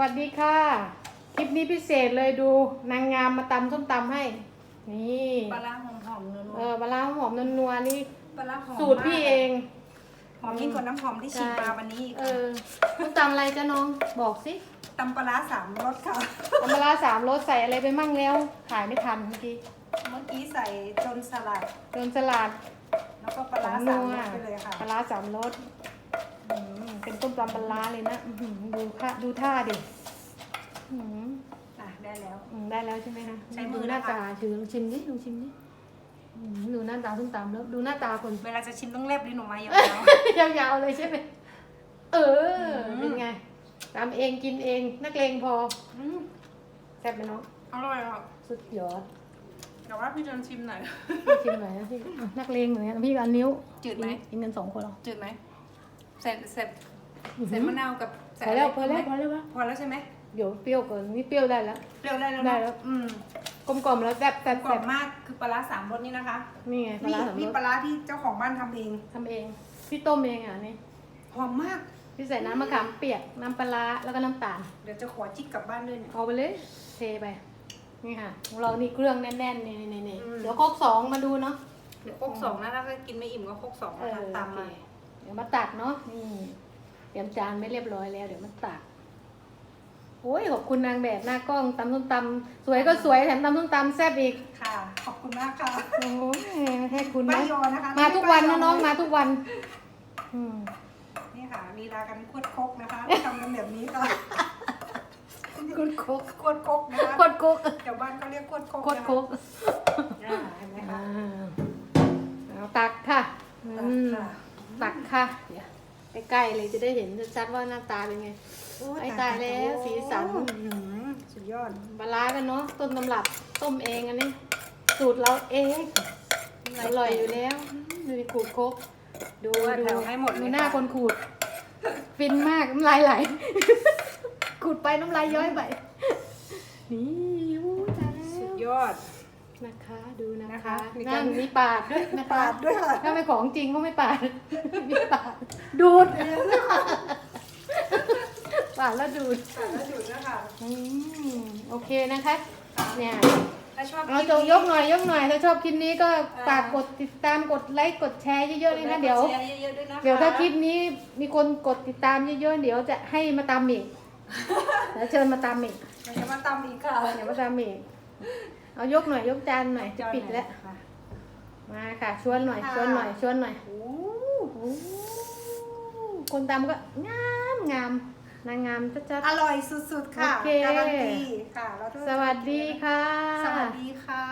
วัสดีค่ะ คลิปนี้พิเศษเลยดูนางงามมาตำส้มตำให้ นี่ปลาร้าหอมหอมๆนัวเออปลาร้าหอมนัวๆนี่ๆปลาร้าหอมสูตรพี่เอง หอมยิ่งกว่าน้ำหอมที่ชิมใช่มาวันนี้อีกเออส้มตำอะไรจ้าน้องบอกสิตำปลาร้าสามรสค่ะ ตำปลาร้าสามรสใส่อะไรไปมั่งแล้วถ่ายไม่ทันเมื่อกี้เมื่อกี้ใส่จนสลัด เติมสลัดแล้วก็ปลาสาร้ามนัสามวรสไปเลยค่ะปลาร้าสามรสอืม เป็นต้มตำปลาร้าเลยนะอื้อหือดูค่ะดูท่าดิอื้อหืออะได้แล้วอืมได้แล้วใช่ไหมคะใช้มือดูหน้านะคะ ตาชิมชิมดิลองชิมดิอืมดูหน้าตาส้มตำแล้วดูหน้าตาคน เวลาจะชิมต้องแลบลิ้นออกมาอย่างยาวๆเลยใช่ไหมเอออืมเป็นไงตำเองกินเองนักเลงพอๆอืมแซ่บไหมน้องอร่อยอะสุดยอดแต่ว่าพี่จนชิมหน่อยพี่ชิมหน่อยนะพี่อะนักเลงเหมือนกันพี่กับนิ้วจืดไหม กินกันสองคนเหรอจืดไหม เสร็จเสร็จเสร็จมะนาวกับพใส่อแล้วะพอไรแล้วพไหอมแล้ววะพอแล้วใช่ไหมเดี๋ยวเปรี้ยวเกินนี่เปรี้ยวได้แล้ว เปรี้ยวได้แล้วได้นะแล้ว อืมกลมๆแล้วแซ่บแซ่บกรแซ่อบบมากคือปลาร้าสามรสนี่นะคะนี่ไงปลานี่ร้าสามนี่รสปลาร้าที่เจ้าของบ้านทำเองทำเอง พี่ต้มเองอะนี่หอมมาก พี่ใส่น้ำมะขามเปียกน้ำปลาร้าแล้วก็น้ำตาล เดี๋ยวจะขอจิกกลับบ้านด้วยเนี่ย เอาไปเลยเทไป นี่ค่ะของเรานี่เครื่องแน่นๆนี่นี่นี่อืม เดี๋ยวโคกสองมาดูเนาะ เดี๋ยวโคกสองนะถ้ากินไม่อิ่มก็โคกสองเอนะอคะตามโอเคมา เดี๋ยวมาตักเนาะนี่เตรียมจานไม่เรียบร้อยแล้ว เดี๋ยวมาตักโอ้ยขอบคุณนางแบบหน้ากล้องตำส้มตำสวยก็สวยแถมตำส้มตำแซ่บอีกค่ะ ขอบคุณมากค่ะโอ้ยให้คุณป้านะยอนะคะมาทุกวันนะป้ยน้องมาทุกวันอืมนี่ค่ะลีลากันขวดคกนะคะทำกันแบบนี้ค่ะคุณโคกขวดคกนะคะโคตรโคกแถวบ้านก็เรียกขวดคกโคตรโคก ใกล้ๆเลยจะได้เห็นชัดๆว่าหน้าตาเป็นไงโอ้ไอ้ตายแล้วสีสัน อื้อหือสุดยอดปลาร้ากันเนาะต้นตำรับต้มเองอันนี้ สูตรเราเองอร่อยอยู่แล้วดูดิขูดโคกดูว่าดูแถวให้หมดเลยดูหน้าค่ะ คนขูด ฟินมากน้ำลายไหล ขูดไปน้ำลายย้อยไปนี่อู้ตายสุแล้ดวยอด นะคะดูนะนะคะคะมีนั่การนมีปาดด้วยนะคะปาดด้วยค่ะ ถ้าไม่ของจริงก็ไม่ปาด มีปาด ดูดปาดแล้วดูดค่ะแล้วหยุดนะคะอืมโอเคนะคะ เนี่ยถ้าชอบเราคลิปจงนี้ยกหน่อยยกหน่อย ถ้าชอบคลิปนี้ก็อ่าฝากกดติดตามกดไลค์กดแชร์เยอะๆเลยนะเดี๋ยว แชร์เยอะๆด้วยนะคะเดี๋ยวถ้าคลิปนี้มีคนกดติดตามเยอะๆเดี๋ยวจะให้มาตามอีกเดี๋ยวเชิญมาตามอีกเดี๋ยวจะมาตำอีกค่ะเดี๋ยวมาตามอีกเอายกหน่อยยกจานหน่อยจะปิดแล้วค่ะมาค่ะชวนหน่อยค่ะชวนหน่อยชวนหน่อยโอ้โอ้ คนตามก็งามงามนางงามจะจัด อร่อยสุดๆค่ะโอเค การันตีค่ะสวัสดีค่ะ สวัสดีค่ะ